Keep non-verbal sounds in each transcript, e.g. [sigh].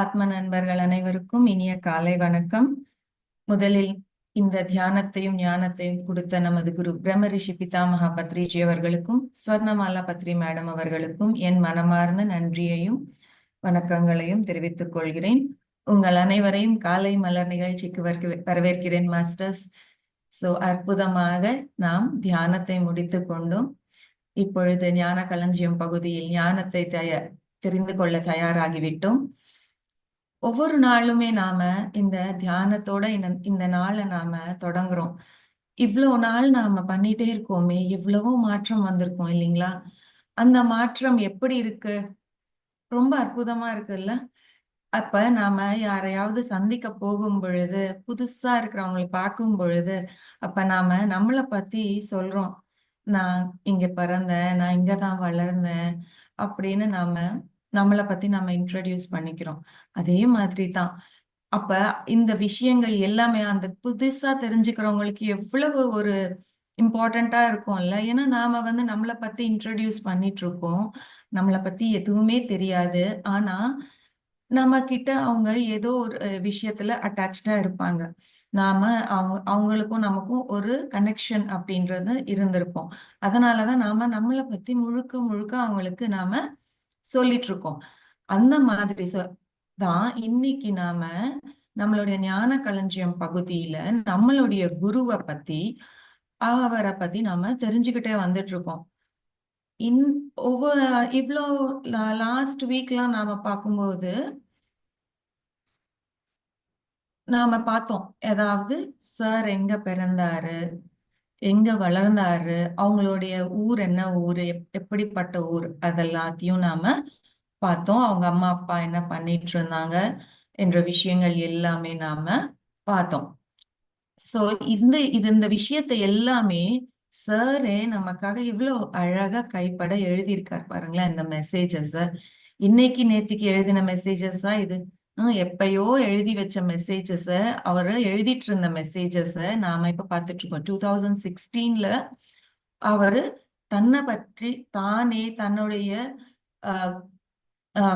ஆத்ம நண்பர்கள் அனைவருக்கும் இனிய காலை வணக்கம். முதலில் இந்த தியானத்தையும் ஞானத்தையும் கொடுத்த நமது குரு பிரம்ம ரிஷி பிதாமகா பத்ரிஜி அவர்களுக்கும் ஸ்வர்ணமாலா பத்ரி மேடம் அவர்களுக்கும் என் மனமார்ந்த நன்றியையும் வணக்கங்களையும் தெரிவித்துக் கொள்கிறேன். உங்கள் அனைவரையும் காலை மலர் நிகழ்ச்சிக்கு வரவேற்கிறேன் மாஸ்டர்ஸ். சோ அற்புதமாக நாம் தியானத்தை முடித்து கொண்டும். இப்பொழுது ஞான களஞ்சியம் பகுதியில் ஞானத்தை தய தெரிந்து கொள்ள தயாராகிவிட்டோம். ஒவ்வொரு நாளுமே நாம இந்த தியானத்தோட இந்த இந்த நாளை நாம தொடங்குறோம். இவ்வளவு நாள் நாம பண்ணிட்டே இருக்கோமே எவ்வளவோ மாற்றம் வந்திருக்கோம் இல்லைங்களா? அந்த மாற்றம் எப்படி இருக்கு? ரொம்ப அற்புதமா இருக்குல்ல? அப்ப நாம யாரையாவது சந்திக்க போகும் பொழுது புதுசா இருக்கிறவங்களை பார்க்கும் பொழுது அப்ப நாம நம்மளை பத்தி சொல்றோம். நான் இங்க பிறந்தேன் நான் இங்கதான் வளர்ந்தேன் அப்படின்னு நாம நம்மளை பத்தி நம்ம இன்ட்ரடியூஸ் பண்ணிக்கிறோம். அதே மாதிரி தான். அப்ப இந்த விஷயங்கள் எல்லாமே அந்த புதுசா தெரிஞ்சுக்கிறவங்களுக்கு எவ்வளவு ஒரு இம்பார்ட்டண்டா இருக்கும்ல? ஏன்னா நாம வந்து நம்மளை பத்தி இன்ட்ரடியூஸ் பண்ணிட்டு இருக்கோம் நம்மளை பத்தி எதுவுமே தெரியாது. ஆனா நம்ம கிட்ட அவங்க ஏதோ ஒரு விஷயத்துல அட்டாச்சா இருப்பாங்க. நாம அவங்க அவங்களுக்கும் நமக்கும் ஒரு கனெக்ஷன் அப்படின்றது இருந்திருக்கும். அதனாலதான் நாம நம்மளை பத்தி முழுக்க முழுக்க அவங்களுக்கு நாம சொல்லிட்டு இருக்கோம் அந்த மாதிரி தான் இன்னைக்கு நாம நம்மளுடைய ஞான களஞ்சியம் பகுதியில நம்மளுடைய குருவை பத்தி அவரை பத்தி நாம தெரிஞ்சுக்கிட்டே வந்துட்டு இருக்கோம் இன் ஒவ்வொரு இவ்வளோ லாஸ்ட் வீக்லாம் நாம பார்க்கும்போது நாம பார்த்தோம். ஏதாவது சார் எங்க பிறந்தாரு? எங்க வளர்ந்தாரு அவங்களுடைய ஊர் என்ன ஊரு எப்படிப்பட்ட ஊர் அதெல்லாத்தையும் நாம பார்த்தோம். அவங்க அம்மா அப்பா என்ன பண்ணிட்டு இருந்தாங்க என்ற விஷயங்கள் எல்லாமே நாம பார்த்தோம். சோ இந்த இது இந்த விஷயத்தை எல்லாமே சாரே நமக்காக இவ்வளவு அழகா கைப்பட எழுதியிருக்கார் பாருங்களேன் இந்த மெசேஜஸ் இன்னைக்கு நேத்திக்கு எழுதின மெசேஜஸா இது? எப்பயோ எழுதி வச்ச மெசேஜஸ அவரு எழுதிட்டு இருந்த மெசேஜஸ நாம இப்ப பார்த்துட்டு இருக்கோம் டூ தௌசண்ட் சிக்ஸ்டீன்ல அவரு தன்னை பற்றி தானே தன்னுடைய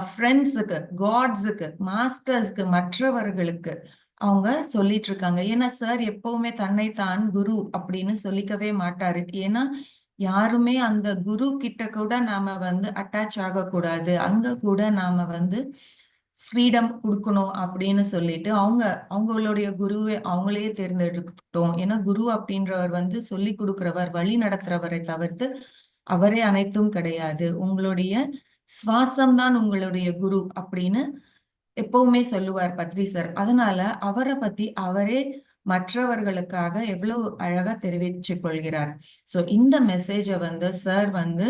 ஃப்ரெண்ட்ஸுக்கு காட்ஸுக்கு மாஸ்டர்ஸ்க்கு மற்றவர்களுக்கு அவங்க சொல்லிட்டு இருக்காங்க ஏன்னா சார் எப்பவுமே தன்னை தான் குரு அப்படின்னு சொல்லிக்கவே மாட்டாரு. ஏன்னா யாருமே அந்த குரு கிட்ட கூட நாம வந்து அட்டாச் ஆகக்கூடாது. அங்க கூட நாம வந்து ஃப்ரீடம் கொடுக்கணும் அப்படின்னு சொல்லிட்டு அவங்க அவங்களுடைய குருவை அவங்களே தேர்ந்தெடுக்கட்டும். ஏன்னா குரு அப்படின்றவர் வந்து சொல்லி கொடுக்கிறவர் வழி நடத்துறவரை தவிர்த்து அவரே அனைத்தும் கிடையாது. உங்களுடைய சுவாசம் தான் உங்களுடைய குரு அப்படின்னு எப்பவுமே சொல்லுவார் பத்ரி சார் அதனால அவரை பத்தி அவரே மற்றவர்களுக்காக எவ்வளவு அழகா தெரிவிச்சு கொள்கிறார். சோ இந்த மெசேஜை வந்து சார் வந்து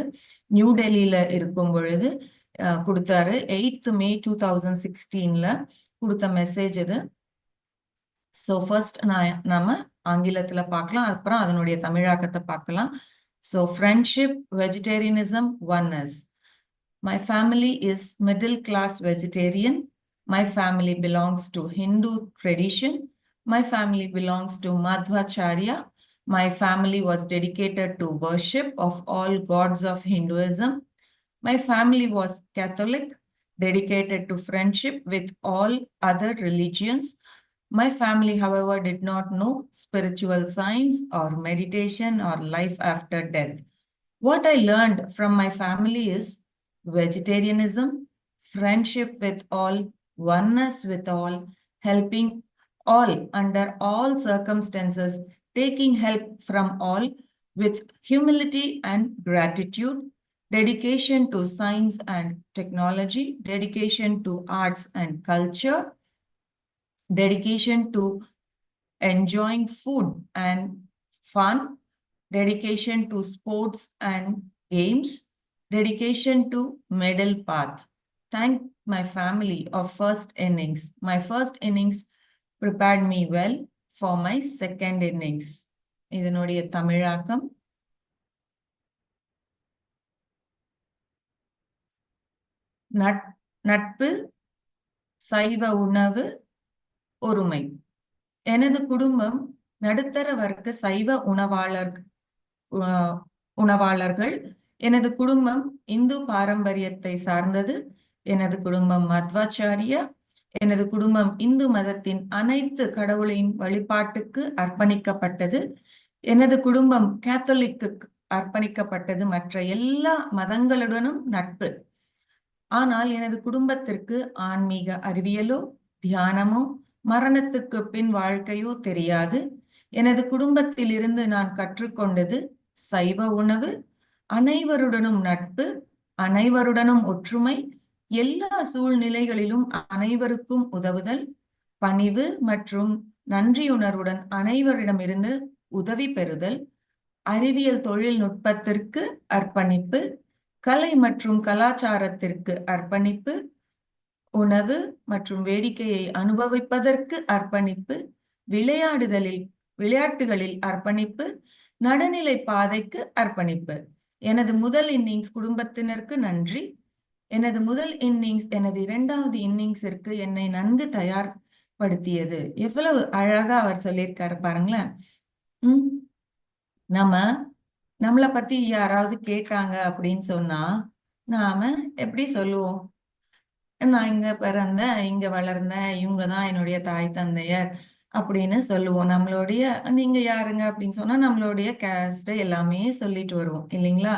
நியூ டெல்லியில இருக்கும் பொழுது கொடுத்தாரு. எயித் மே டூ தௌசண்ட் சிக்ஸ்டீன்ல கொடுத்த மெசேஜ் இது. ஸோ ஃபர்ஸ்ட் நான் நாம ஆங்கிலத்துல பார்க்கலாம். அப்புறம் அதனுடைய தமிழாக்கத்தை பார்க்கலாம். So friendship vegetarianism oneness my family is middle class vegetarian my family belongs to Hindu tradition my family belongs to Madhvacharya My family was dedicated to worship of all gods of Hinduism. My family was Catholic, dedicated to friendship with all other religions. My family, however, did not know spiritual science or meditation or life after death. What I learned from my family is vegetarianism, friendship with all, oneness with all, helping all under all circumstances, taking help from all with humility and gratitude, dedication to science and technology, dedication to arts and culture, dedication to enjoying food and fun, dedication to sports and games, dedication to middle path. Thank my family of first innings. My first innings prepared me well for my second innings. இதனுடைய தமிழாக்கம் நட்பு சைவ உணவு ஒருமை. எனது குடும்பம் நடுத்தர வர்க்க சைவ உணவாளர் உணவாளர்கள். எனது குடும்பம் இந்து பாரம்பரியத்தை சார்ந்தது. எனது குடும்பம் மத்வாச்சாரிய. எனது குடும்பம் இந்து மதத்தின் அனைத்து கடவுளின் வழிபாட்டுக்கு அர்ப்பணிக்கப்பட்டது. எனது குடும்பம் கேத்தலிக்கு அர்ப்பணிக்கப்பட்டது. மற்ற எல்லா மதங்களுடனும் நட்பு. ஆனால் எனது குடும்பத்திற்கு ஆன்மீக அறிவியலோ தியானமோ மரணத்துக்கு பின் வாழ்க்கையோ தெரியாது. எனது குடும்பத்தில் இருந்து நான் கற்றுக்கொண்டது சைவ உணவு அனைவருடனும் நட்பு அனைவருடனும் ஒற்றுமை எல்லா சூழ்நிலைகளிலும் அனைவருக்கும் உதவுதல் பணிவு மற்றும் நன்றியுணர்வுடன் அனைவரிடமிருந்து உதவி பெறுதல் அறிவியல் தொழில்நுட்பத்திற்கு அர்ப்பணிப்பு கலை மற்றும் கலாச்சாரத்திற்கு அர்ப்பணிப்பு உணவு மற்றும் வேடிக்கையை அனுபவிப்பதற்கு அர்ப்பணிப்பு விளையாடுதலில் விளையாட்டுகளில் அர்ப்பணிப்பு நடுநிலை பாதைக்கு அர்ப்பணிப்பு. எனது முதல் இன்னிங்ஸ் குடும்பத்தினருக்கு நன்றி. எனது முதல் இன்னிங்ஸ் எனது இரண்டாவது இன்னிங்ஸிற்கு என்னை நன்கு தயார்படுத்தியது. எவ்வளவு அழகா அவர் சொல்லியிருக்காரு பாருங்களேன். உம் நம்ம நம்மளை பத்தி யாராவது கேட்டாங்க அப்படின்னு சொன்னா நாம எப்படி சொல்லுவோம்? நான் இங்க பிறந்தேன் இங்க வளர்ந்தேன் இவங்க தான் என்னுடைய தாய் தந்தையர் அப்படின்னு சொல்லுவோம். நம்மளுடைய நீங்க யாருங்க அப்படின்னு சொன்னா நம்மளுடைய கேஸ்ட் எல்லாமே சொல்லிட்டு வருவோம் இல்லைங்களா?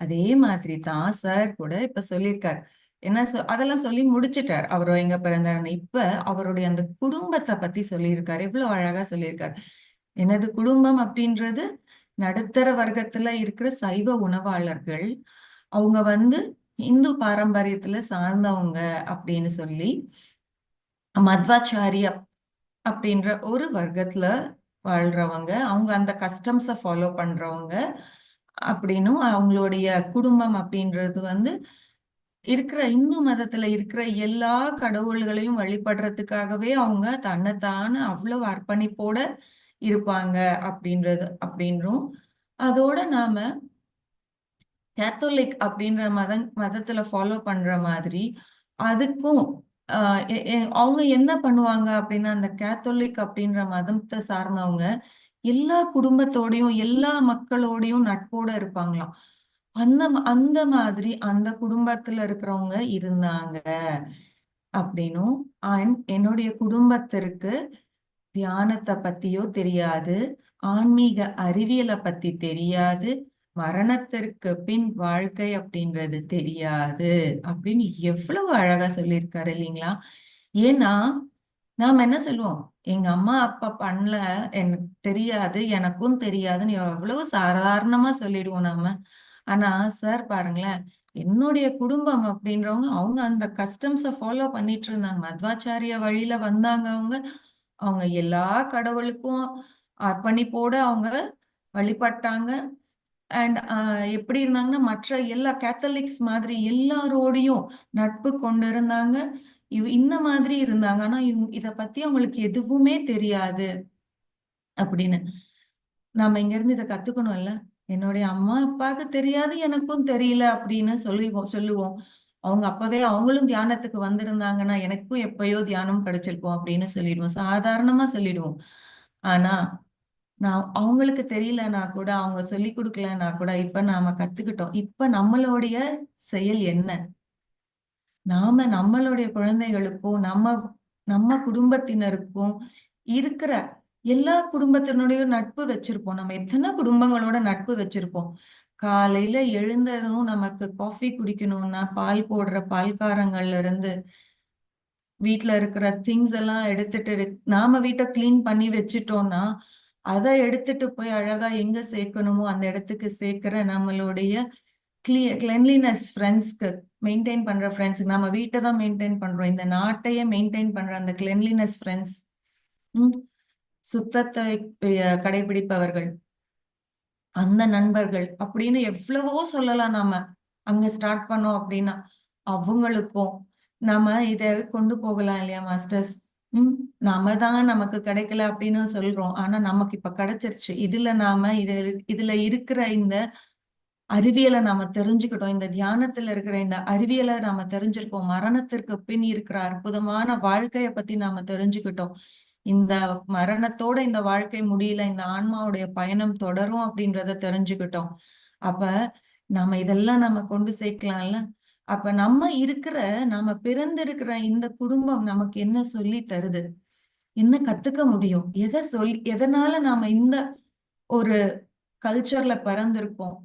அதே மாதிரி தான் சார் கூட இப்ப சொல்லியிருக்கார். என்ன சொ அதெல்லாம் சொல்லி முடிச்சிட்டார். அவர் எங்க பிறந்தாருன்னு. இப்ப அவருடைய அந்த குடும்பத்தை பத்தி சொல்லியிருக்காரு. எவ்வளவு அழகா சொல்லியிருக்காரு. எனது குடும்பம் அப்படின்றது நடுத்தர வர்க்கத்துல இருக்கிற சைவ உணவாளர்கள் அவங்க வந்து இந்து பாரம்பரியத்துல சார்ந்தவங்க அப்படின்னு சொல்லி மத்வாச்சாரிய அப்படின்ற ஒரு வர்க்கத்துல வாழ்றவங்க அவங்க அந்த கஸ்டம்ஸை ஃபாலோ பண்றவங்க அப்படின்னும் அவங்களுடைய குடும்பம் அப்படின்றது வந்து இருக்கிற இந்து மதத்துல இருக்கிற எல்லா கடவுள்களையும் வழிபடுறதுக்காகவே அவங்க தன்னைத்தான அவ்வளவு அர்ப்பணிப்போட இருப்பாங்க அப்படின்றது அப்படின்றும். அதோட நாம கேத்தோலிக் அப்படின்ற மத மதத்துல ஃபாலோ பண்ற மாதிரி அதுக்கும் அவங்க என்ன பண்ணுவாங்க அப்படின்னா அந்த கேத்தோலிக் அப்படின்ற மதத்தை சார்ந்தவங்க எல்லா குடும்பத்தோடையும் எல்லா மக்களோடையும் நட்போட இருப்பாங்களாம். அந்த அந்த மாதிரி அந்த குடும்பத்துல இருக்கிறவங்க இருந்தாங்க. அப்படின்னும் அண்ட் என்னுடைய குடும்பத்திற்கு தியானத்தை பத்தியோ தெரியாது. ஆன்மீக அறிவியலை பத்தி தெரியாது. மரணத்திற்கு பின் வாழ்க்கை அப்படின்றது தெரியாது அப்படின்னு எவ்வளவு அழகா சொல்லியிருக்காரு இல்லைங்களா? ஏன்னா நாம என்ன சொல்லுவோம்? எங்க அம்மா அப்பா பண்ணல எனக்கு தெரியாது எனக்கும் தெரியாதுன்னு எவ்வளவு சாதாரணமா சொல்லிடுவோம் நாம. ஆனா சார் பாருங்களேன் என்னுடைய குடும்பம் அப்படின்றவங்க அவங்க அந்த கஸ்டம்ஸை ஃபாலோ பண்ணிட்டு இருந்தாங்க. மத்வாச்சாரிய வழியில வந்தாங்க அவங்க. அவங்க எல்லா கடவுளுக்கும் அர்ப்பணிப்போட அவங்க வழிபட்டாங்க. அண்ட் எப்படி இருந்தாங்கன்னா மற்ற எல்லா கேத்தலிக்ஸ் மாதிரி எல்லாரோடையும் நட்பு கொண்டு இருந்தாங்க இவ் இந்த மாதிரி இருந்தாங்க. ஆனா இவங்க இதை பத்தி அவங்களுக்கு எதுவுமே தெரியாது. அப்படின்னு. நாம இங்க இருந்து இதை கத்துக்கணும்ல. என்னுடைய அம்மா அப்பாவுக்கு தெரியாது எனக்கும் தெரியல அப்படின்னு சொல்லுவோம் சொல்லுவோம். அவங்க அப்பவே அவங்களும் தியானத்துக்கு வந்திருந்தாங்கன்னா எனக்கும் எப்பயோ தியானம் கிடைச்சிருக்கும் அப்படின்னு சொல்லிடுவோம். சாதாரணமா சொல்லிடுவோம். ஆனா நான் அவங்களுக்கு தெரியலனா கூட அவங்க சொல்லி கொடுக்கலனா கூட இப்ப நாம கத்துக்கிட்டோம். இப்ப நம்மளுடைய செயல் என்ன? நாம நம்மளுடைய குழந்தைகளுக்கும் நம்ம நம்ம குடும்பத்தினருக்கும் இருக்கிற எல்லா குடும்பத்தினுடைய நட்பு வச்சிருப்போம். நம்ம எத்தனை குடும்பங்களோட நட்பு வச்சிருப்போம். காலையில எழுந்ததும் நமக்கு காஃபி குடிக்கணும்னா பால் போடுற பால்காரங்கள்ல இருந்து வீட்டுல இருக்கிற திங்ஸ் எல்லாம் எடுத்துட்டு நாம வீட்டை கிளீன் பண்ணி வச்சுட்டோம்னா அதை எடுத்துட்டு போய் அழகா எங்க சேர்க்கணுமோ அந்த இடத்துக்கு சேர்க்கிற நம்மளுடைய கிளீ கிளென்லினஸ் ஃப்ரெண்ட்ஸ்க்கு மெயின்டைன் பண்ற ஃப்ரெண்ட்ஸுக்கு நம்ம வீட்டை தான் மெயின்டைன் பண்றோம். இந்த நாட்டையே மெயின்டைன் பண்ற அந்த கிளென்லினஸ் ஃப்ரெண்ட்ஸ் சுத்தத்தை கடைபிடிப்பவர்கள். அந்த நண்பர்கள் அப்படின்னு எவ்வளவோ சொல்லலாம் நாம. அங்க ஸ்டார்ட் பண்ணோம் அப்படின்னா அவங்களுக்கும் நாம இதை கொண்டு போகலாம் இல்லையா மாஸ்டர்ஸ் உம் நாம தான் நமக்கு கிடைக்கல அப்படின்னு சொல்றோம். ஆனா நமக்கு இப்ப கிடைச்சிருச்சு. இதுல நாம இது இதுல இருக்கிற இந்த அறிவியலை நாம தெரிஞ்சுக்கிட்டோம். இந்த தியானத்துல இருக்கிற இந்த அறிவியலை நாம தெரிஞ்சிருக்கோம். மரணத்திற்கு பின் இருக்கிற அற்புதமான வாழ்க்கைய பத்தி நாம தெரிஞ்சுக்கிட்டோம். இந்த மரணத்தோட இந்த வாழ்க்கை முடியல இந்த ஆன்மாவுடைய பயணம் தொடரும் அப்படின்றத தெரிஞ்சுக்கிட்டோம். அப்ப நாம இதெல்லாம் நம்ம கொண்டு சேர்க்கலாம்ல? அப்ப நம்ம இருக்கிற நாம பிறந்திருக்கிற இந்த குடும்பம் நமக்கு என்ன சொல்லி தருது? என்ன கத்துக்க முடியும்? எதை சொல்லி எதனால நாம இந்த ஒரு கல்ச்சர்ல பிறந்திருக்கோம்?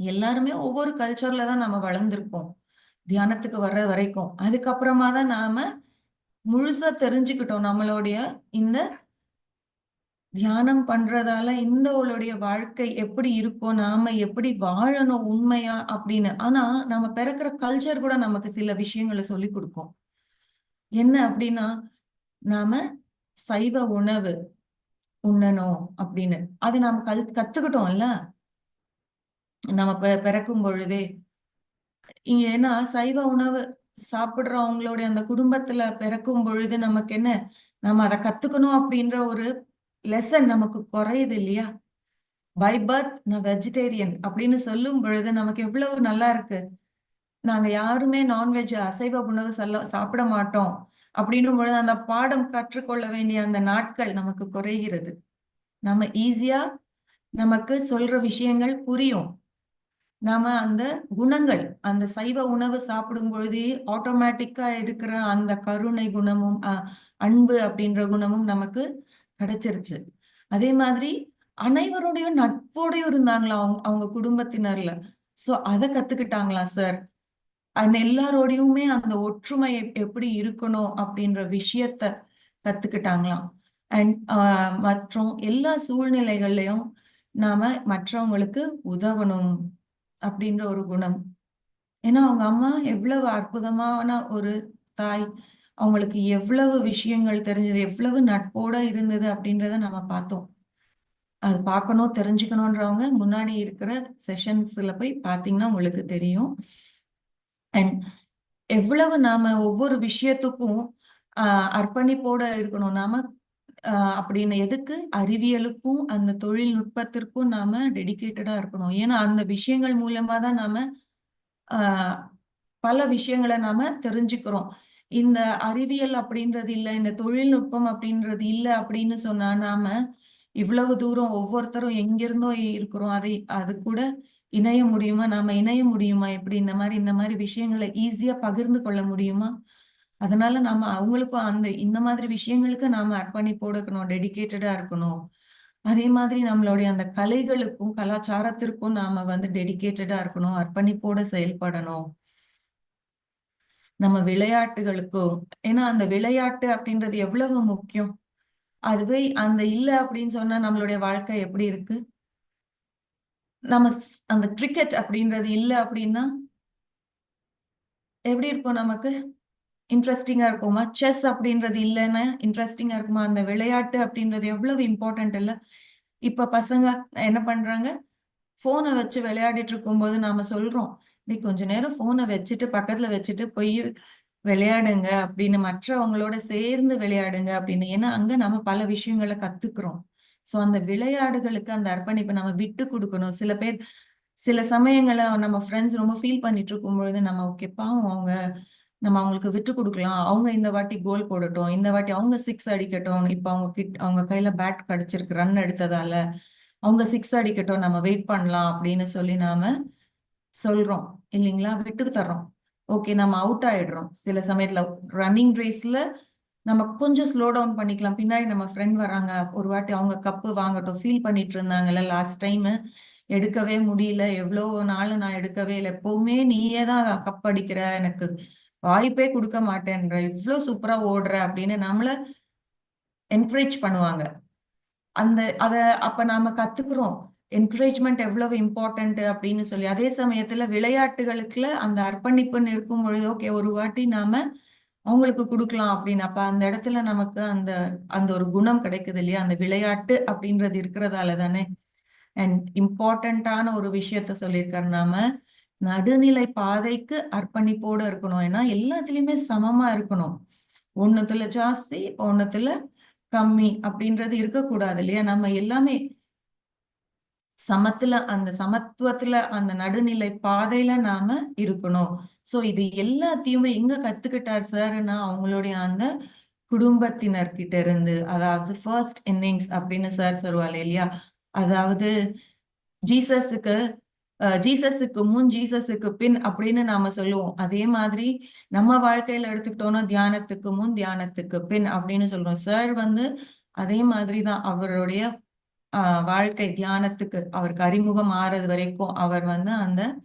எல்லாருமே ஒவ்வொரு கல்ச்சர்ல தான் நம்ம வளர்ந்திருக்கோம். தியானத்துக்கு வர்ற வரைக்கும். அதுக்கப்புறமா தான் நாம முழுசா தெரிஞ்சுக்கிட்டோம் நம்மளுடைய இந்த தியானம் பண்றதால இந்த உங்களுடைய வாழ்க்கை எப்படி இருக்கும் நாம எப்படி வாழணும் உண்மையா அப்படின்னு. ஆனா நம்ம பிறக்கிற கல்ச்சர் கூட நமக்கு சில விஷயங்களை சொல்லி கொடுக்கும். என்ன அப்படின்னா நாம சைவ உணவு உண்ணணும் அப்படின்னு. அது நாம கல் கத்துக்கிட்டோம்ல? நம்ம பிறக்கும் பொழுதே. இங்க ஏன்னா சைவ உணவு சாப்பிடுறவங்களுடைய அந்த குடும்பத்துல பிறக்கும் பொழுது நமக்கு என்ன? நம்ம அதை கத்துக்கணும் அப்படின்ற ஒரு லெசன் நமக்கு குறையுது இல்லையா? பை பர்த் நான் வெஜிடேரியன் அப்படின்னு சொல்லும் பொழுது நமக்கு எவ்வளவு நல்லா இருக்கு. நாங்க யாருமே நான்வெஜ் அசைவ உணவு சொல்ல சாப்பிட மாட்டோம். அப்படின்னும் பொழுது அந்த பாடம் கற்றுக்கொள்ள வேண்டிய அந்த நாட்கள் நமக்கு குறைகிறது. நம்ம ஈஸியா நமக்கு சொல்ற விஷயங்கள் புரியும். நாம அந்த குணங்கள் அந்த சைவ உணவு சாப்பிடும் பொழுதே ஆட்டோமேட்டிக்கா இருக்கிற அந்த கருணை குணமும் அன்பு அப்படின்ற குணமும் நமக்கு கிடைச்சிருச்சு. அதே மாதிரி அனைவருடைய நட்போடையும் இருந்தாங்களா அவங்க அவங்க குடும்பத்தினர்ல? சோ அதை கத்துக்கிட்டாங்களா சார் அண்ட் எல்லாரோடையுமே அந்த ஒற்றுமை எப்படி இருக்கணும் அப்படின்ற விஷயத்த கத்துக்கிட்டாங்களாம் அண்ட் மற்றும் எல்லா சூழ்நிலைகள்லையும் நாம மற்றவங்களுக்கு உதவணும். அப்படின்ற ஒரு குணம். ஏன்னா அவங்க அம்மா எவ்வளவு அற்புதமான ஒரு தாய். அவங்களுக்கு எவ்வளவு விஷயங்கள் தெரிஞ்சது எவ்வளவு நட்போட இருந்தது அப்படின்றத நம்ம பார்த்தோம். அது பார்க்கணும் தெரிஞ்சுக்கணுன்றவங்க முன்னாடி இருக்கிற செஷன்ஸ்ல போய் பார்த்தீங்கன்னா உங்களுக்கு தெரியும். அண்ட் எவ்வளவு நாம ஒவ்வொரு விஷயத்துக்கும் அர்ப்பணிப்போட இருக்கணும். நாம அப்படின்னு எதுக்கு? அறிவியலுக்கும் அந்த தொழில்நுட்பத்திற்கும் நாம டெடிக்கேட்டடா இருக்கணும். ஏன்னா அந்த விஷயங்கள் மூலமா தான் நாம ஆஹ் பல விஷயங்களை நாம தெரிஞ்சுக்கிறோம். இந்த அறிவியல் அப்படின்றது இல்லை இந்த தொழில்நுட்பம் அப்படின்றது இல்லை அப்படின்னு சொன்னா நாம இவ்வளவு தூரம் ஒவ்வொருத்தரும் எங்கிருந்தோ இருக்கிறோம். அதை அது கூட இணைய முடியுமா? நாம இணைய முடியுமா? எப்படி இந்த மாதிரி இந்த மாதிரி விஷயங்களை ஈஸியா பகிர்ந்து கொள்ள முடியுமா? அதனால நாம அவங்களுக்கும் அந்த இந்த மாதிரி விஷயங்களுக்கு நாம அர்ப்பணி போடக்கணும் டெடிக்கேட்டடா இருக்கணும். அதே மாதிரி நம்மளுடைய அந்த கலைகளுக்கும் கலாச்சாரத்திற்கும் நாம வந்து டெடிக்கேட்டடா இருக்கணும் அர்ப்பணிப்போட செயல்படணும். நம்ம விளையாட்டுகளுக்கும் ஏன்னா அந்த விளையாட்டு அப்படின்றது எவ்வளவு முக்கியம். அதுவே அந்த இல்லை அப்படின்னு சொன்னா நம்மளுடைய வாழ்க்கை எப்படி இருக்கு? நம்ம அந்த கிரிக்கெட் அப்படின்றது இல்லை அப்படின்னா எப்படி இருக்கும் நமக்கு? இன்ட்ரெஸ்டிங்காக இருக்குமா? செஸ் அப்படின்றது இல்லைன்னா இன்ட்ரெஸ்டிங்காக இருக்குமா? அந்த விளையாட்டு அப்படின்றது எவ்வளவு இம்பார்ட்டன்ட் இல்லை? இப்போ பசங்க என்ன பண்ணுறாங்க ஃபோனை வச்சு விளையாடிட்டு இருக்கும்போது நாம் சொல்கிறோம் நீ கொஞ்ச நேரம் ஃபோனை வச்சுட்டு பக்கத்தில் வச்சுட்டு போய் விளையாடுங்க அப்படின்னு மற்றவங்களோட சேர்ந்து விளையாடுங்க அப்படின்னு. ஏன்னா அங்கே நம்ம பல விஷயங்களை கற்றுக்குறோம் ஸோ அந்த விளையாடுகளுக்கு அந்த அர்ப்பணிப்பை நம்ம விட்டு கொடுக்கணும். சில பேர் சில சமயங்களை நம்ம ஃப்ரெண்ட்ஸ் ரொம்ப ஃபீல் பண்ணிட்டு இருக்கும் பொழுது நம்ம ஓகே பாவம் அவங்க நம்ம அவங்களுக்கு விட்டு கொடுக்கலாம். அவங்க இந்த வாட்டி கோல் போடட்டும். இந்த வாட்டி அவங்க சிக்ஸ் அடிக்கட்டும். இப்ப அவங்க கிட் அவங்க கையில பேட் கிடைச்சிருக்கு ரன் எடுத்ததால அவங்க சிக்ஸ் அடிக்கட்டும் நம்ம வெயிட் பண்ணலாம் அப்படின்னு சொல்லி நாம சொல்றோம். இல்லைங்களா? விட்டு தர்றோம். ஓகே நம்ம அவுட் ஆயிடுறோம். சில சமயத்துல ரன்னிங் ரேஸ்ல நம்ம கொஞ்சம் ஸ்லோ டவுன் பண்ணிக்கலாம். பின்னாடி நம்ம ஃப்ரெண்ட் வராங்க. ஒரு வாட்டி அவங்க கப்பு வாங்கட்டும். ஃபீல் பண்ணிட்டு இருந்தாங்கல்ல லாஸ்ட் டைம் எடுக்கவே முடியல. எவ்வளோ நாள் நான் எடுக்கவே இல்லை. எப்பவுமே நீயே தான் கப் அடிக்கிற. எனக்கு வாய்ப்பே கொடுக்க மாட்டேன்ற இவ்வளோ சூப்பரா ஓடுற அப்படின்னு நம்மள என்கரேஜ் பண்ணுவாங்க. அந்த அத அப்ப நாம கத்துக்கிறோம். என்கரேஜ்மெண்ட் எவ்வளவு இம்பார்ட்டன்ட் அப்படின்னு சொல்லி. அதே சமயத்துல விளையாட்டுகளுக்குல அந்த அர்ப்பணிப்புன்னு இருக்கும் பொழுது ஓகே ஒரு வாட்டி நாம அவங்களுக்கு கொடுக்கலாம் அப்படின்னு. அப்ப அந்த இடத்துல நமக்கு அந்த அந்த ஒரு குணம் கிடைக்குது இல்லையா? அந்த விளையாட்டு அப்படின்றது இருக்கிறதால தானே. அண்ட் இம்பார்ட்டண்ட்டான ஒரு விஷயத்த சொல்லியிருக்காரு. நாம நடுநிலை பாதைக்கு அர்ப்பணிப்போடு இருக்கணும். ஏன்னா எல்லாத்துலேயுமே சமமா இருக்கணும். ஒன்றுத்துல ஜாஸ்தி ஒன்றுத்துல கம்மி அப்படின்றது இருக்கக்கூடாது இல்லையா? நம்ம எல்லாமே சமத்துல அந்த சமத்துவத்துல அந்த நடுநிலை பாதையில நாம இருக்கணும். சோ இது எல்லாத்தையுமே எங்க கத்துக்கிட்டார் சார்னா அவங்களுடைய அந்த குடும்பத்தினர்கிட்ட இருந்து அதாவது ஃபர்ஸ்ட் இன்னிங்ஸ் அப்படின்னு சார் சொல்லுவாள் இல்லையா? அதாவது ஜீசஸுக்கு ஜீசஸுக்கு முன் ஜீசஸுக்கு பின் அப்படின்னு நாம சொல்லுவோம். அதே மாதிரி நம்ம வாழ்க்கையில எடுத்துக்கிட்டோம்னா தியானத்துக்கு முன் தியானத்துக்கு பின் அப்படின்னு சொல்றோம். சார் வந்து அதே மாதிரி தான். அவருடைய ஆஹ் வாழ்க்கை தியானத்துக்கு அவருக்கு அறிமுகம் ஆறது வரைக்கும் அவர் வந்து அந்த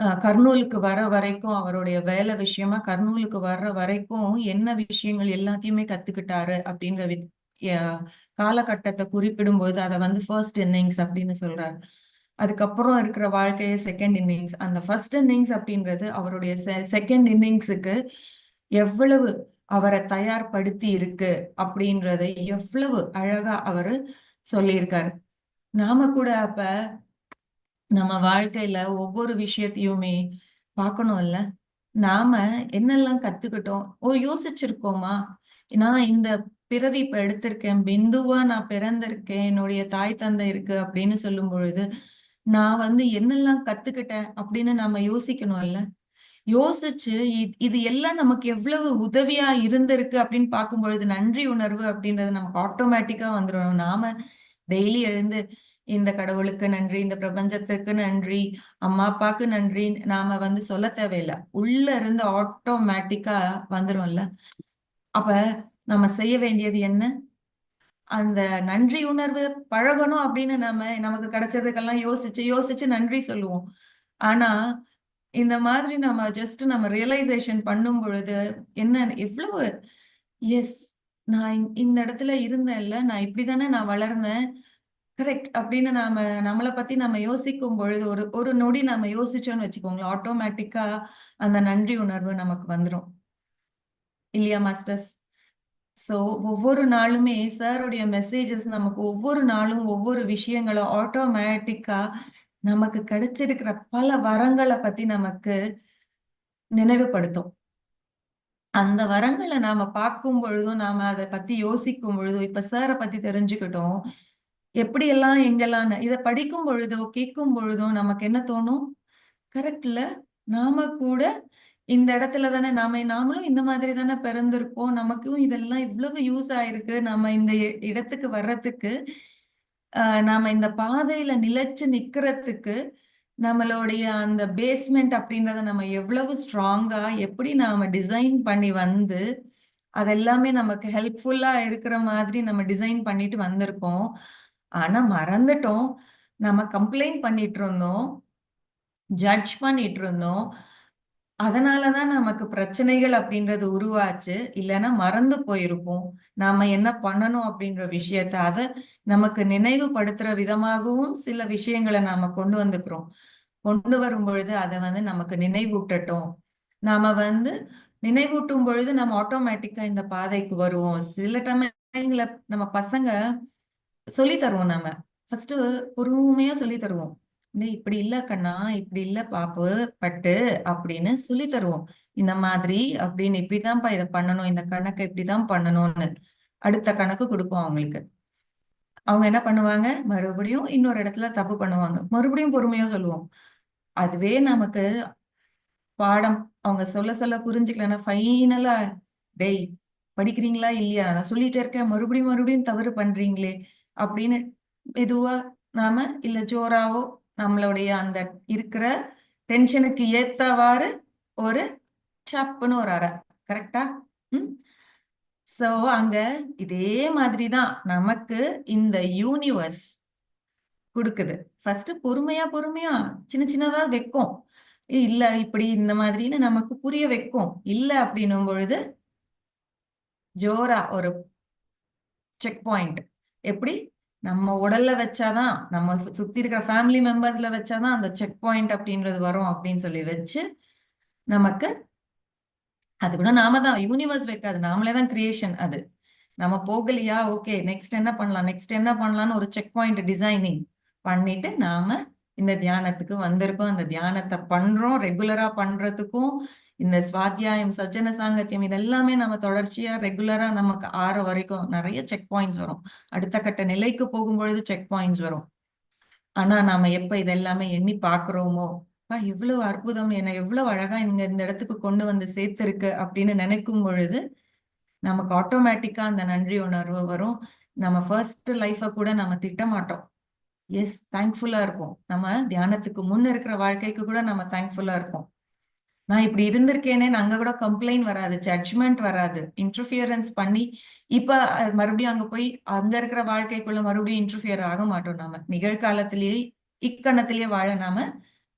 கர்னூலுக்கு வர வரைக்கும் அவருடைய வேலை விஷயமா கர்னூலுக்கு வர்ற வரைக்கும் என்ன விஷயங்கள் எல்லாத்தையுமே கத்துக்கிட்டாரு அப்படின்ற வி- ய- காலகட்டத்தை குறிப்பிடும்போது அதை வந்து ஃபர்ஸ்ட் இன்னிங்ஸ் அப்படின்னு சொல்றாரு. அதுக்கப்புறம் இருக்கிற வாழ்க்கையே செகண்ட் இன்னிங்ஸ் அந்த ஃபர்ஸ்ட் இன்னிங்ஸ் அப்படின்றது அவருடைய செகண்ட் இன்னிங்ஸுக்கு எவ்வளவு அவரை தயார்படுத்தி இருக்கு அப்படின்றதை எவ்வளவு அழகா அவரு சொல்லியிருக்காரு. நாம கூட அப்ப நம்ம வாழ்க்கையில ஒவ்வொரு விஷயத்தையுமே பார்க்கணும்ல? நாம என்னெல்லாம் கத்துக்கிட்டோம்? ஓ யோசிச்சிருக்கோமா? நான் இந்த பிறவி இப்ப எடுத்திருக்கேன் பிந்துவா நான் பிறந்திருக்கேன் என்னுடைய தாய் தந்தை இருக்கு அப்படின்னு சொல்லும் பொழுது நான் வந்து என்னெல்லாம் கத்துக்கிட்டேன் அப்படின்னு நாம யோசிக்கணும்ல? யோசிச்சு இது எல்லாம் நமக்கு எவ்வளவு உதவியா இருந்திருக்கு அப்படின்னு பார்க்கும் பொழுது நன்றி உணர்வு அப்படின்றது நமக்கு ஆட்டோமேட்டிக்கா வந்துடும் நாம டெய்லி எழுந்து இந்த கடவுளுக்கு நன்றி இந்த பிரபஞ்சத்துக்கு நன்றி அம்மா அப்பாக்கு நன்றி நாம வந்து சொல்ல தேவையில்லை. உள்ள இருந்து ஆட்டோமேட்டிக்கா வந்துடும்ல அப்ப நம்ம செய்ய வேண்டியது என்ன? அந்த நன்றி உணர்வு பழகணும் அப்படின்னு நம்ம நமக்கு கிடைச்சதுக்கெல்லாம் யோசிச்சு யோசிச்சு நன்றி சொல்லுவோம். ஆனா இந்த மாதிரி நம்ம ஜஸ்ட் நம்ம ரியலைசேஷன் பண்ணும் பொழுது என்ன எவ்வளவு எஸ் நான் இந்த- இந்த இடத்துல இருந்தேன்ல நான் இப்படிதானே நான் வளர்ந்தேன். கரெக்ட் அப்படின்னு நாம நம்மளை பத்தி நம்ம யோசிக்கும் பொழுது ஒரு ஒரு நொடி நம்ம யோசிச்சோம்னு வச்சுக்கோங்களேன் ஆட்டோமேட்டிக்கா அந்த நன்றி உணர்வு நமக்கு வந்துடும் இல்லையா மாஸ்டர்ஸ் ஸோ ஒவ்வொரு நாளுமே சாருடைய மெசேஜஸ் நமக்கு ஒவ்வொரு நாளும் ஒவ்வொரு விஷயங்களும் ஆட்டோமேட்டிக்காக நமக்கு கிடைச்சிருக்கிற பல வரங்களை பற்றி நமக்கு நினைவுபடுத்தும். அந்த வரங்களை நாம பார்க்கும் பொழுதும் நாம அதை பத்தி யோசிக்கும் பொழுதும் இப்ப சாரை பத்தி தெரிஞ்சுக்கிட்டோம். எப்படியெல்லாம் எங்கெல்லாம் இதை படிக்கும் பொழுதோ கேட்கும் பொழுதோ நமக்கு என்ன தோணும்? கரெக்ட்ல நாம கூட இந்த இடத்துல தானே நாம நாமளும் இந்த மாதிரி தானே பிறந்திருக்கோம். நமக்கும் இதெல்லாம் இவ்வளவு யூஸ் ஆயிருக்கு. நம்ம இந்த இ- இடத்துக்கு வர்றதுக்கு ஆஹ் நாம இந்த பாதையில நிலைச்சு நிக்கிறதுக்கு நம்மளுடைய அந்த பேஸ்மெண்ட் அப்படின்றத நம்ம எவ்வளவு ஸ்ட்ராங்கா எப்படி நாம டிசைன் பண்ணி வந்து அதெல்லாமே நமக்கு ஹெல்ப்ஃபுல்லா இருக்கிற மாதிரி நம்ம டிசைன் பண்ணிட்டு வந்திருக்கோம். ஆனா மறந்துட்டோம். நம்ம கம்ப்ளைண்ட் பண்ணிட்டு இருந்தோம். ஜட்ஜ் பண்ணிட்டு இருந்தோம். அதனாலதான் நமக்கு பிரச்சனைகள் அப்படின்றது உருவாச்சு. இல்லைன்னா மறந்து போயிருப்போம். நாம என்ன பண்ணணும் அப்படின்ற விஷயத்த அதை நமக்கு நினைவுபடுத்துற விதமாகவும் சில விஷயங்களை நாம கொண்டு வந்துக்கிறோம். கொண்டு வரும் பொழுது அதை வந்து நமக்கு நினைவூட்டட்டும். நாம வந்து நினைவூட்டும் பொழுது நம்ம ஆட்டோமேட்டிக்கா இந்த பாதைக்கு வருவோம். சில டைம்ல நம்ம பசங்க சொல்லி தருவோம் நம்ம ஃபர்ஸ்ட் பொறுமையா சொல்லி தருவோம். டேய் இப்படி இல்ல கண்ணா இப்படி இல்ல பாப்பு பட்டு அப்படின்னு சொல்லி தருவோம். இந்த மாதிரி அப்படின்னு இப்படிதான்ப்பா இதை பண்ணணும் இந்த கணக்கை இப்படிதான் பண்ணணும்னு அடுத்த கணக்கு கொடுப்போம் அவங்களுக்கு. அவங்க என்ன பண்ணுவாங்க? மறுபடியும் இன்னொரு இடத்துல தப்பு பண்ணுவாங்க. மறுபடியும் பொறுமையா சொல்லுவோம். அதுவே நமக்கு பாடம் அவங்க சொல்ல சொல்ல புரிஞ்சுக்கலன்னா ஃபைனலா டேய் படிக்கிறீங்களா இல்லையா? நான் சொல்லிட்டே இருக்கேன். மறுபடியும் மறுபடியும் தவறு பண்றீங்களே அப்படின்னு மெதுவா நாம இல்ல ஜோராவோ நம்மளுடைய அந்த இருக்கிற டென்ஷனுக்கு ஏத்தவாறு ஒரு சப்புன்னு ஒரு அறை. கரெக்டா ம். ஸோ அங்க இதே மாதிரி தான் நமக்கு இந்த யூனிவர்ஸ் கொடுக்குது. ஃபர்ஸ்ட் பொறுமையா பொறுமையா சின்ன சின்னதா வைக்கும். இல்ல இப்படி இந்த மாதிரின்னு நமக்கு புரிய வைக்கும். இல்ல அப்படின்னும் பொழுது ஜோரா ஒரு செக் பாயிண்ட் எப்படி? நம்ம உடல்ல வச்சாதான் நம்ம சு- சுத்தி இருக்கிற ஃபேமிலி மெம்பர்ஸ்ல வச்சாதான் அந்த செக் பாயிண்ட் அப்படின்றது வரும் அப்படின்னு சொல்லி வச்சு நமக்கு அது கூட நாம தான் யூனிவர்ஸ் வைக்காது. நாமளே தான் கிரியேஷன் அது. நம்ம போகலையா? ஓகே நெக்ஸ்ட் என்ன பண்ணலாம்? நெக்ஸ்ட் என்ன பண்ணலாம்னு ஒரு செக் பாயிண்ட் டிசைனிங் பண்ணிட்டு நாம இந்த தியானத்துக்கு வந்திருக்கோம். அந்த தியானத்தை பண்றோம். ரெகுலரா பண்றதுக்கும் இந்த சுவாத்தியாயம் சஜ்ஜன சாங்கத்தியம் இதெல்லாமே நம்ம தொடர்ச்சியா ரெகுலரா நமக்கு ஆற வரைக்கும் நிறைய செக் பாயிண்ட்ஸ் வரும். அடுத்த கட்ட நிலைக்கு போகும்பொழுது செக் பாயிண்ட்ஸ் வரும். ஆனா நாம எப்ப இதெல்லாமே எண்ணி பாக்குறோமோ இவ்வளவு அற்புதம் என்ன எவ்வளவு அழகா இங்க இந்த இடத்துக்கு கொண்டு வந்து சேர்த்திருக்கு அப்படின்னு நினைக்கும் பொழுது நமக்கு ஆட்டோமேட்டிக்கா அந்த நன்றி உணர்வு வரும். நம்ம ஃபர்ஸ்ட் லைஃப கூட நம்ம திட்ட மாட்டோம் எஸ் தேங்க்ஃபுல்லா இருப்போம். நம்ம தியானத்துக்கு முன்ன இருக்கிற வாழ்க்கைக்கு கூட நம்ம தேங்க்ஃபுல்லா இருப்போம். நான் இப்படி இருந்திருக்கேனே அங்க கூட கம்ப்ளைண்ட் வராது ஜட்ஜ்மெண்ட் வராது. இன்டர்ஃபியரன்ஸ் பண்ணி இப்ப மறுபடியும் அங்க போய் அங்க இருக்கிற வாழ்க்கைக்குள்ள மறுபடியும் இன்டர்ஃபியர் ஆக மாட்டோம் நாம. நிகழ்காலத்திலேயே இக்கணத்திலேயே வாழ நாம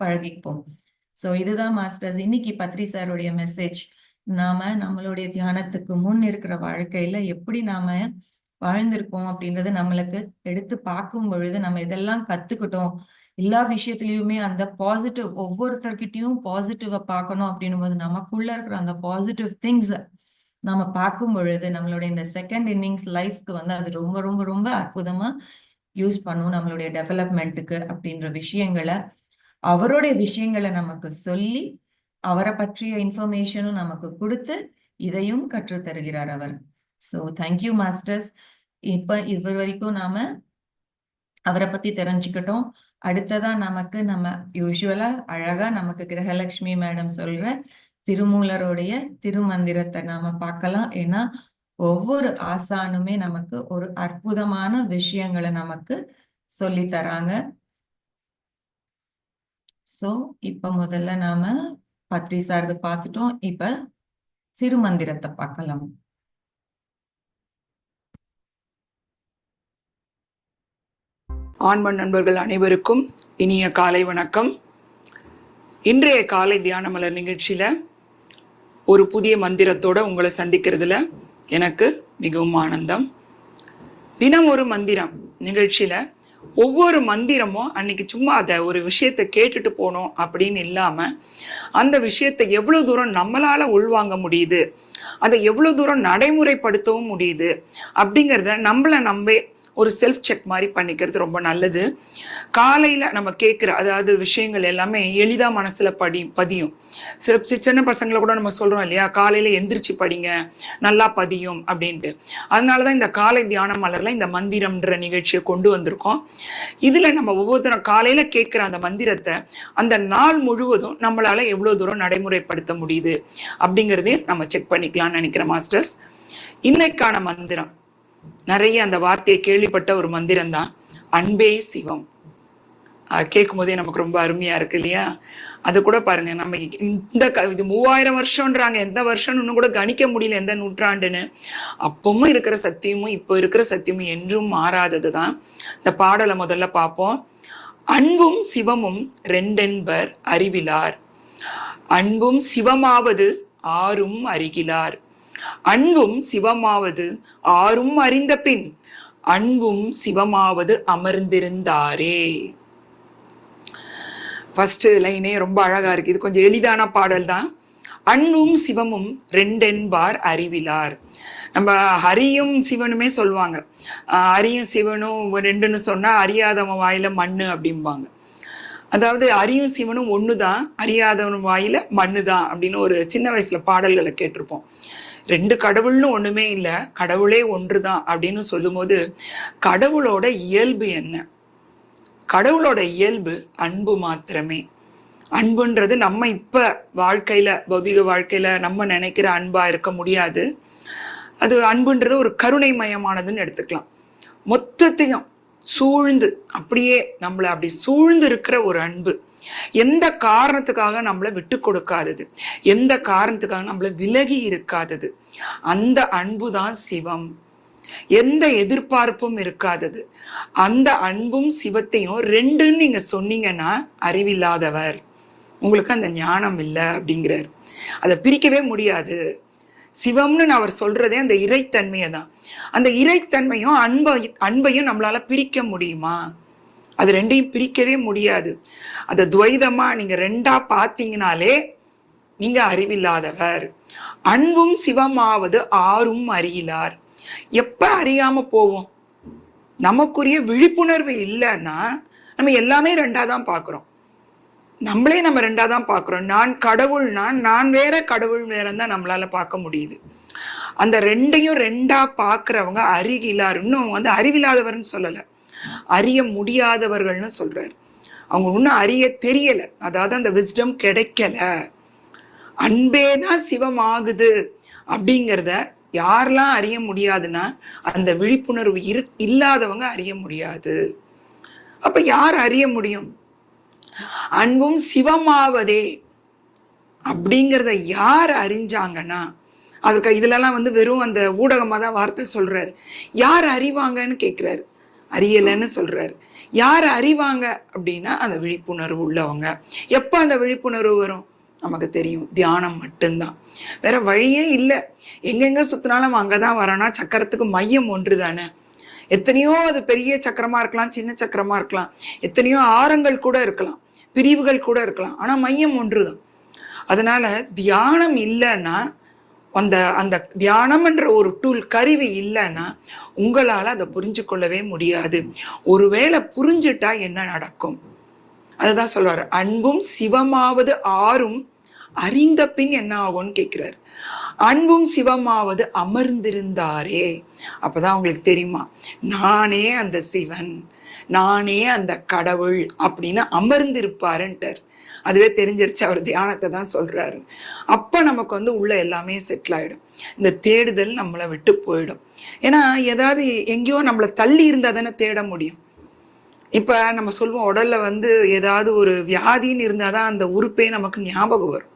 பழகிப்போம். சோ இதுதான் மாஸ்டர்ஸ் இன்னைக்கு பத்ரி சாருடைய மெசேஜ் நாம நம்மளுடைய தியானத்துக்கு முன் இருக்கிற வாழ்க்கையில எப்படி நாம வாழ்ந்திருக்கோம் அப்படின்றது நம்மளுக்கு எடுத்து பார்க்கும் பொழுது நம்ம இதெல்லாம் கத்துக்கிட்டோம் எல்லா விஷயத்திலயுமே அந்த பாசிட்டிவ் ஒவ்வொருத்தர்கிட்டயும் பாசிட்டிவா பார்க்கணும் அப்படின்னும் போது நமக்குள்ள இருக்கிற அந்த பாசிட்டிவ் திங்ஸ் நம்ம பார்க்கும் பொழுது நம்மளுடைய இந்த செகண்ட் இன்னிங்ஸ் லைஃப்க்கு வந்து அது ரொம்ப ரொம்ப ரொம்ப அற்புதமா யூஸ் பண்ணும் நம்மளுடைய டெவலப்மெண்ட்டுக்கு அப்படின்ற விஷயங்களை. அவருடைய விஷயங்களை நமக்கு சொல்லி அவரை பற்றிய இன்ஃபர்மேஷனும் நமக்கு கொடுத்து இதையும் கற்றுத் தருகிறார் அவர். ஸோ தேங்க்யூ மாஸ்டர்ஸ் இப்ப இது வரைக்கும் நாம அவரை பத்தி தெரிஞ்சுக்கிட்டோம். அடுத்ததா நமக்கு நம்ம யூஸ்வலா அழகா நமக்கு கிரகலட்சுமி மேடம் சொல்ற திருமூலருடைய திருமந்திரத்தை நாம பார்க்கலாம். ஏன்னா ஒவ்வொரு ஆசானுமே நமக்கு ஒரு அற்புதமான விஷயங்களை நமக்கு சொல்லி தராங்க. சோ இப்ப முதல்ல நாம பத்ரி சார்து பார்த்துட்டோம். இப்ப திருமந்திரத்தை பார்க்கலாம். ஆன்மன் நண்பர்கள் அனைவருக்கும் இனிய காலை வணக்கம். இன்றைய காலை தியான மலர் நிகழ்ச்சியில் ஒரு புதிய மந்திரத்தோட உங்களை சந்திக்கிறதுல எனக்கு மிகவும் ஆனந்தம். தினம் ஒரு மந்திரம் நிகழ்ச்சியில் ஒவ்வொரு மந்திரமும் அன்னைக்கு சும்மா அதை ஒரு விஷயத்தை கேட்டுட்டு போனோம் அப்படின்னு இல்லாமல் அந்த விஷயத்தை எவ்வளோ தூரம் நம்மளால் உள்வாங்க முடியுது அதை எவ்வளோ தூரம் நடைமுறைப்படுத்தவும் முடியுது அப்படிங்கிறத நம்மள நம்பே ஒரு செல்ஃப் செக் மாதிரி பண்ணிக்கிறது ரொம்ப நல்லது. காலையில் நம்ம கேட்குற அதாவது விஷயங்கள் எல்லாமே எளிதாக மனசில் படி பதியும். சில சி- சின்ன பசங்களை கூட நம்ம சொல்கிறோம் இல்லையா? காலையில் எந்திரிச்சு படிங்க நல்லா பதியும் அப்படின்ட்டு. அதனால தான் இந்த காலை தியான மலரில் இந்த மந்திரம்ன்ற நிகழ்ச்சியை கொண்டு வந்திருக்கோம். இதில் நம்ம ஒவ்வொருத்தரும் காலையில் கேட்குற அந்த மந்திரத்தை அந்த நாள் முழுவதும் நம்மளால் எவ்வளோ தூரம் நடைமுறைப்படுத்த முடியுது அப்படிங்கிறதையும் நம்ம செக் பண்ணிக்கலாம்னு நினைக்கிறேன் மாஸ்டர்ஸ் இன்னைக்கான மந்திரம். நிறைய அந்த வார்த்தையை கேள்விப்பட்ட ஒரு மந்திரம் தான் அன்பே சிவம். கேட்கும் போதே நமக்கு ரொம்ப அருமையா இருக்கு இல்லையா? அது கூட பாருங்க நம்ம இந்த க- இது மூவாயிரம் வருஷம்ன்றாங்க. எந்த வருஷம்னு இன்னும் கூட கணிக்க முடியல எந்த நூற்றாண்டுன்னு. அப்பவும் இருக்கிற சத்தியமும் இப்போ இருக்கிற சத்தியமும் என்றும் மாறாதது தான் இந்த பாடலை முதல்ல பார்ப்போம். அன்பும் சிவமும் ரெண்டென்பர் அறிவிலார். அன்பும் சிவமாவது ஆறும் அறிகிலார். அன்பும் சிவமாவது ஆறும் அறிந்த பின் அன்பும் சிவமாவது அமர்ந்திருந்தாரே. ஃபர்ஸ்ட் லைனே ரொம்ப அழகா இருக்கு. இது கொஞ்சம் எளிதான பாடல் தான் அன்பும் சிவமும் ரெண்டென்பார் அறிவிலார். நம்ம ஹரியும் சிவனுமே சொல்லுவாங்க ஆஹ் ஹரியும் சிவனும் ரெண்டுன்னு சொன்னா அறியாதவன் வாயில மண்ணு அப்படிம்பாங்க. அதாவது அரியும் சிவனும் ஒன்று தான் அறியாதவன் வாயில மண்ணு தான் அப்படின்னு ஒரு சின்ன வயசுல பாடல்களை கேட்டிருப்போம். ரெண்டு கடவுள்னு ஒண்ணுமே இல்லை கடவுளே ஒன்று தான் அப்படின்னு சொல்லும்போது கடவுளோட இயல்பு என்ன? கடவுளோட இயல்பு அன்பு மாத்திரமே. அன்புன்றது நம்ம இப்ப வாழ்க்கையில பௌதிக வாழ்க்கையில நம்ம நினைக்கிற அன்பா இருக்க முடியாது. அது அன்புன்றது ஒரு கருணை மயமானதுன்னு எடுத்துக்கலாம். மொத்தத்தையும் சூழ்ந்து அப்படியே நம்மளை அப்படி சூழ்ந்து இருக்கிற ஒரு அன்பு. எந்த காரணத்துக்காக நம்மளை விட்டு கொடுக்காதது? எந்த காரணத்துக்காக நம்மளை விலகி இருக்காதது? அந்த அன்பு தான் சிவம். எந்த எதிர்பார்ப்பும் இருக்காதது. அந்த அன்பும் சிவத்தையும் ரெண்டுன்னு நீங்க சொன்னீங்கன்னா அறிவில்லாதவர். உங்களுக்கு அந்த ஞானம் இல்லை அப்படிங்கிறார். அதை பிரிக்கவே முடியாது. சிவம்னு அவர் சொல்றதே அந்த இறைத்தன்மையை தான் அந்த இறைத்தன்மையும் அன்பை அன்பையும் நம்மளால பிரிக்க முடியுமா? அது ரெண்டையும் பிரிக்கவே முடியாது. அதை துவைதமாக நீங்கள் ரெண்டாக பார்த்தீங்கனாலே நீங்கள் அறிவில்லாதவர். அன்பும் சிவமாவது ஆறும் அறியிலார். எப்போ அறியாமல் போவோம்? நமக்குரிய விழிப்புணர்வு இல்லைன்னா நம்ம எல்லாமே ரெண்டாக தான் பார்க்குறோம் நம்மளே நம்ம ரெண்டாக தான் பார்க்குறோம் நான் கடவுள்னா நான் வேற கடவுள் வேறன்னு தான் நம்மளால் பார்க்க முடியுது. அந்த ரெண்டையும் ரெண்டாக பார்க்குறவங்க அருகிலார் இன்னும் வந்து அறிவில்லாதவர்னு சொல்லலை. அறிய முடியாதவர்கள்னு சொல்றாரு. அவங்க ஒன்றும் அறிய தெரியல. அதாவது அந்த விஸ்டம் கிடைக்கல. அன்பே தான் சிவம் ஆகுது அப்படிங்கிறத யாரெல்லாம் அறிய முடியாதுன்னா அந்த விழிப்புணர்வு இரு இல்லாதவங்க அறிய முடியாது. அப்ப யார் அறிய முடியும்? அன்பும் சிவமாவதே. அப்படிங்கிறத யார் அறிஞ்சாங்கன்னா அதற்கு இதுலலாம் வந்து வெறும் அந்த ஊடகமாக தான் வார்த்தை சொல்றாரு. யார் அறிவாங்கன்னு கேட்குறாரு அறியலைன்னு சொல்றாரு. யார் அறிவாங்க அப்படின்னா அந்த விழிப்புணர்வு உள்ளவங்க. எப்போ அந்த விழிப்புணர்வு வரும்? நமக்கு தெரியும். தியானம் மட்டும்தான். வேற வழியே இல்லை. எங்கெங்க சுத்தினாலும் அங்கே தான் வரோன்னா சக்கரத்துக்கு மையம் ஒன்று தானே எத்தனையோ அது பெரிய சக்கரமா இருக்கலாம் சின்ன சக்கரமா இருக்கலாம். எத்தனையோ ஆரங்கள் கூட இருக்கலாம். பிரிவுகள் கூட இருக்கலாம். ஆனா மையம் ஒன்று தான் அதனால தியானம் இல்லைன்னா அந்த அந்த தியானம்ன்ற ஒரு டூல் கருவி இல்லைன்னா உங்களால் அதை புரிஞ்சு கொள்ளவே முடியாது. ஒருவேளை புரிஞ்சிட்டா என்ன நடக்கும்? அதுதான் சொல்லுவார் அன்பும் சிவமாவது ஆறும் அறிந்த பின் என்ன ஆகும்னு கேட்குறாரு அன்பும் சிவமாவது அமர்ந்திருந்தாரே. அப்பதான் உங்களுக்கு தெரியுமா? நானே அந்த சிவன் நானே அந்த கடவுள் அப்படின்னு அமர்ந்திருப்பாருன்ட்டார். அதுவே தெரிஞ்சிருச்சு அவர் தியானத்தை தான் சொல்றாரு. அப்ப நமக்கு வந்து உள்ள எல்லாமே செட்டில் ஆயிடும். இந்த தேடுதல் நம்மளை விட்டு போயிடும். ஏன்னா ஏதாவது எங்கேயோ நம்மளை தள்ளி இருந்தா தானே தேட முடியும். இப்ப நம்ம சொல்லுவோம் உடல்ல வந்து ஏதாவது ஒரு வியாதின்னு இருந்தாதான் அந்த உறுப்பே நமக்கு ஞாபகம் வரும்.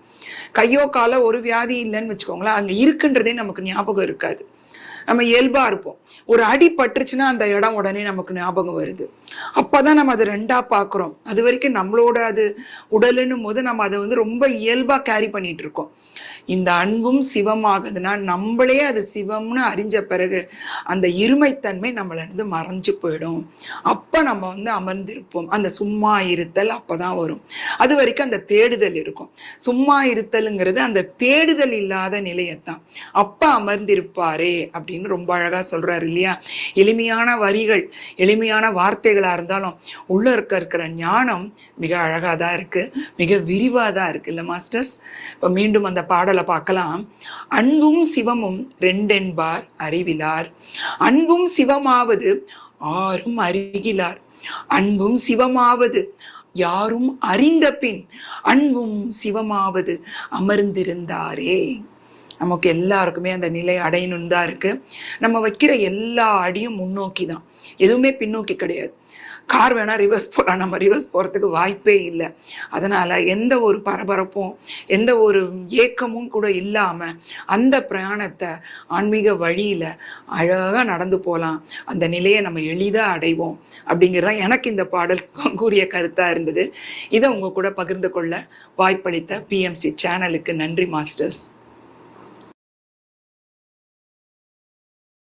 கையோ காலோ ஒரு வியாதி இல்லைன்னு வச்சுக்கோங்களேன் அங்க இருக்குன்றதே நமக்கு ஞாபகம் இருக்காது. நம்ம இயல்பா இருப்போம். ஒரு அடி பட்டுருச்சுன்னா அந்த இடம் உடனே நமக்கு ஞாபகம் வருது. அப்பதான் நம்ம அதை ரெண்டா பார்க்குறோம். அது வரைக்கும் நம்மளோட அது உடலுன்னும் போது நம்ம அதை வந்து ரொம்ப இயல்பா கேரி பண்ணிட்டு இருக்கோம். இந்த அன்பும் சிவமாகுதுன்னா நம்மளே அது சிவம்னு அறிஞ்ச பிறகு அந்த இருமைத்தன்மை நம்மளிருந்து மறைஞ்சு போயிடும். அப்ப நம்ம வந்து அமர்ந்திருப்போம். அந்த சும்மா இருத்தல் அப்பதான் வரும். அது வரைக்கும் அந்த தேடுதல் இருக்கும். சும்மா இருத்தலுங்கிறது அந்த தேடுதல் இல்லாத நிலையத்தான். அப்ப அமர்ந்திருப்பாரே அப்படின்னு ரொம்ப அழகா சொல்றாரு இல்லையா? எளிமையான வரிகள் எளிமையான வார்த்தைகளா இருந்தாலும் உள்ள இருக்க இருக்கிற ஞானம் மிக அழகா தான் இருக்கு. மிக விரிவாக தான் இருக்கு இல்ல மாஸ்டர்ஸ்? இப்போ மீண்டும் அந்த பாடலை பார்க்கலாம். அன்பும் சிவமும் ரெண்டென்பார் அறிவிலார். அன்பும் சிவமாவது ஆரும் அருகிலார் அன்பும் சிவமாவது யாரும் அறிந்த பின் அன்பும் சிவமாவது அமர்ந்திருந்தாரே. நமக்கு எல்லாருக்குமே அந்த நிலை அடையணும்னு தான் இருக்கு. நம்ம வைக்கிற எல்லா அடியும் முன்னோக்கி தான் எதுவுமே பின்னோக்கி கிடையாது. கார் வேணால் ரிவர்ஸ் போகலாம் நம்ம ரிவர்ஸ் போகிறதுக்கு வாய்ப்பே இல்லை. அதனால் எந்த ஒரு பரபரப்பும் எந்த ஒரு ஏக்கமும் கூட இல்லாமல் அந்த பிரயாணத்தை ஆன்மீக வழியில் அழகாக நடந்து போகலாம் அந்த நிலையை நம்ம எளிதாக அடைவோம் அப்படிங்கிறது தான் எனக்கு இந்த பாடல் [laughs] கூறிய கருத்தாக இருந்தது. இதை உங்கள் கூட பகிர்ந்து கொள்ள வாய்ப்பளித்த பிஎம்சி சேனலுக்கு நன்றி மாஸ்டர்ஸ்